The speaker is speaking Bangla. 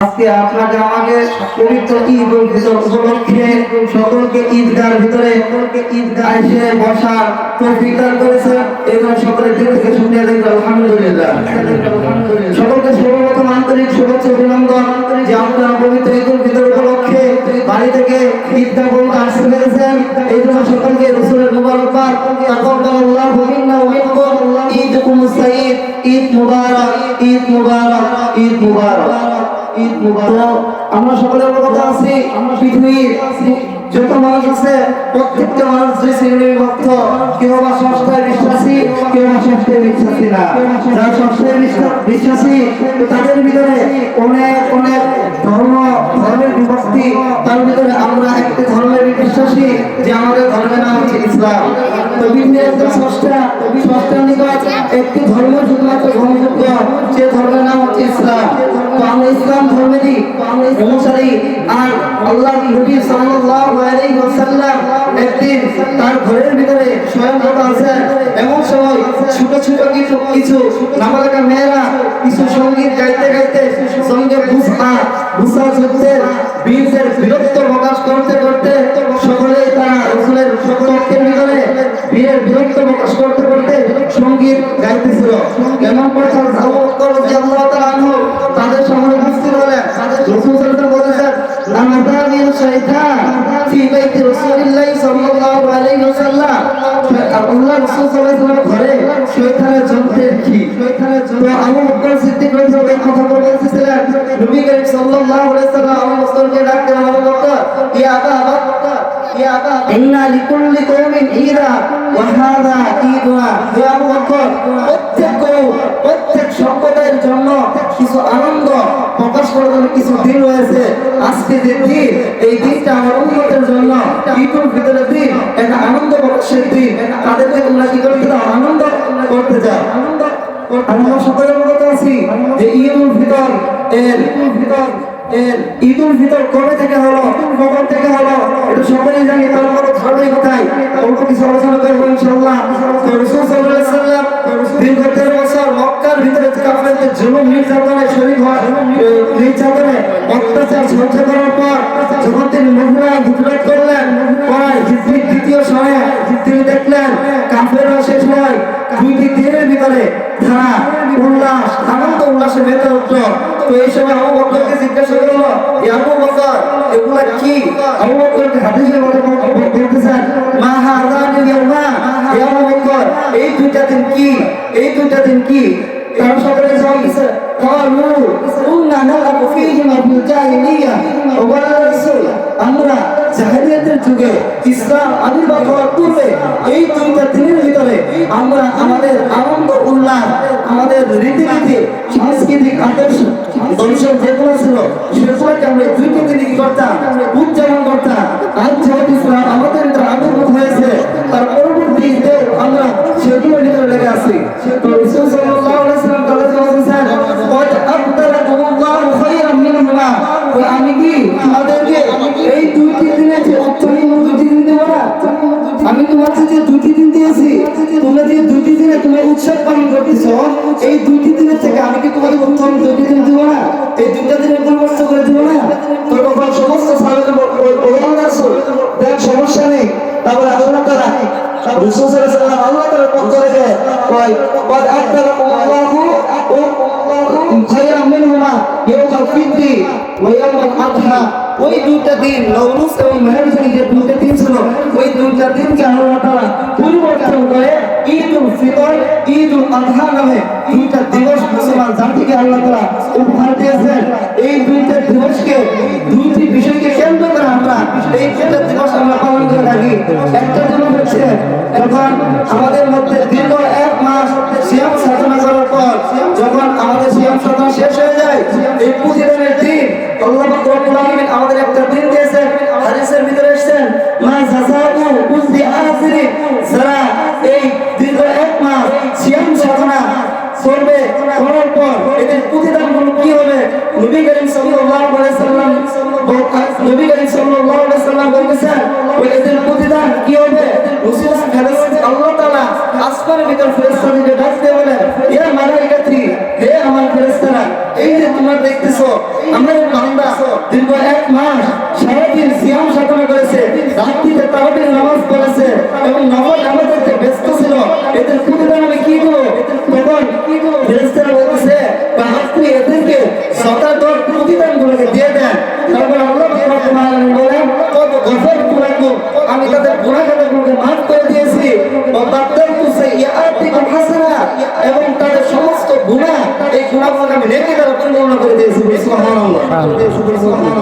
আজকে আপনাকে আমাকে পবিত্র ঈদ উপলক্ষে সকলকে ঈদগার ভিতরে সকলকে এসে বসার দান করেছে জন্য সকলের দিক থেকে দেখবেন আলহামদুলিল্লাহ। সকলকে সর্বপ্রথম আন্তরিক শুভেচ্ছা অভিনন্দন যে আপনারা পবিত্র ঈদ উল ফিতর উপলক্ষে বাড়ি থেকে আসতে পেরেছেন। এই জন্য সকলকে রসুলের ঈদ মুবারক ঈদ মুবারক। আমরা সকলে অবগত আছি পৃথিবীর যত মানুষ আছে, প্রত্যেকটা মানুষ দুই শ্রেণির বিভক্ত, কেউ বা সংস্থায় বিশ্বাসী, কেউ বা সংস্থায় বিশ্বাসী না। যারা সংস্থায় বিশ্বাসী তাদের ভিতরে অনেক অনেক ধর্ম, ধর্মের বিভক্তি, তার ভিতরে আমরা একটি ধর্মের বিশ্বাসী, যে আমাদের ধর্মের নাম হচ্ছে ইসলাম। তো বিভিন্ন একজন স্রষ্টা, স্রষ্টার নিকট একটি ধর্ম শুধুমাত্র গ্রহণযোগ্য যে ধর্মের নাম হচ্ছে ইসলাম তো আমরা ইসলাম ধর্মেরই অনুসারী আর একদিন তার ঘরের ভিতরে সংগীত করতে করতে সংগীত গাইতেছিল। এমন কথা বকর রাদিয়াল্লাহু তাআলা আনহু তাদের সামনে উপস্থিত হলেন রসুল সাল্লাল্লাহু আলাইহি ওয়াসাল্লাম লামাদানি শাইতান ফি বাইতি রাসূলিল্লাহি সাল্লাল্লাহু আলাইহি ওয়াসাল্লাম। আল্লাহ রাসূল সাল্লাল্লাহু আলাইহি ঘরে শয়তানের যন্ত্রের কি? শয়তানের আবু বকর সিদ্দিক রাদিয়াল্লাহু কথা বলতেছিলেন নবী করিম সাল্লাল্লাহু আলাইহি ওয়াসাল্লাম আবু বকরকে ডাকতেন আবু বকর ইয়া আবা বকর ইয়া আবা ইন্না লিকুল্লি কওমিন ঈদা ওয়া হাযা ঈদুনা। হে আবু বকর ঈদুল ফিতরের দিন, একটা আনন্দ প্রকাশের দিন। তাদেরকে কি করতে দাও আনন্দ করতে আনন্দ আমরা সকলে অবগত আছি যে ঈদুল ফিতর এর, ঈদুল ফিতর এর, ঈদুল ফিতর কবে থেকে হলো, কখন থেকে হলো এটা সকলেই জানি তারপরও ধারণাই কোথায়। অল্প কিছু আলোচনা করব ইনশাআল্লাহ। রাসূল সাল্লাম দীর্ঘ তেরো বছর মক্কার ভিতরে কাফেরদের জুলুম নির্যাতনে শরীর হয় নির্যাতনে অত্যাচার সহ্য করার পর যখন তিনি মহিলা হিজরত করলেন পরে হিজরির দ্বিতীয় সময়ে তিনি দেখলেন কাফেররা শেষ হয় দুইটি দিনের ভিতরে তারা উল্লাস আনন্দ উল্লাসে মেতে উঠল তো এই সময় আবু বকরকে জিজ্ঞাসা করলো "এ আবু বকর এগুলা কি আবু বকরকে হাদিসের মধ্যে বল- বলতেছেন মা হাযানিল ইয়াউমা এ আবু বকর এই দুইটা দিন কি এই দুইটা দিন কি তারা সকলে জবাব দিছে قالوا كنا نلعب فيهما في الجاهلية وقال الرسول আমরা জাহেলিয়াতের যুগে ইসলাম আবির্ভাব হওয়ার পূর্বে দুইটি তোমরা যে দুইটি দিনে তুমি উৎসব পালন করতেছ, এই দুইটি দিনের থেকে আমি কি তোমাদের উত্তম দুইটি দিন দিব না? এই দুইটা দিনের দুই বছর করে দিব না? তোর কখন সমস্ত উদাহরণ আছো দেখ সমস্যা নেই। তারপরে আলোচনা করা রসুল সাল্লাম আল্লাহ তার পক্ষ থেকে কয় আটটা রকম ওয়াইয়ামুল আদহা ওই দুইটা দিন নওরুজ এবং মেহেরজানি যে দুইটা দিন ছিল, ওই দুইটা দিনকে আল্লাহ তাআলা পরিবর্তন করে ঈদুল ফিতর, ঈদুল আদহা নামে দুইটা দিবস মুসলমান জাতিকে আল্লাহ তাআলা উপহার দিয়েছেন। এই দুইটা দিবসকে, দুইটি বিষয়কে কেন্দ্র করে আমরা এই দুইটা দিবস আমরা পালন করে থাকি। একটা দিবস হচ্ছে এখন আমাদের মধ্যে আমাদের একটা দিন দিয়েছেন ভিতরে এসেছেন এই দীর্ঘ এক মাস সিয়াম সাধনা করবে, করার পর এদের প্রতিদানগুলো কি হবে? নবী করিম সাল্লাল্লাহু আলাইহি সাল্লাম নবী করিম সাল্লাল্লাহু আলাইহি সাল্লাম বলেছেন ওই এদের প্রতিদান কি হবে রাসূল আল্লাহ তাআলা আসমানের ভিতর ফেরেশতাদেরকে ডাকতে বলেন ইয়া মালাইকাতি হে আমার ফেরেশতারা এই যে তোমরা দেখতেছো আমরা ব্যস্ত ছিল এদের প্রতিদান আমি কি দেবো তখন ফেরেশতারা বলতেছে বা আপনি এদেরকে শতাদর প্রতিদান গুলোকে দিয়ে দেন তারপর আল্লাহ রব্বুল আলামিন বলেন কত গফর কুলাকুম আমি তাদের গুনাহগুলোকে মাফ করে দিয়েছি ও বাদদালতু সাইয়্যাতিকুম হাসানাত এবং তাদের সমস্ত গুনাহ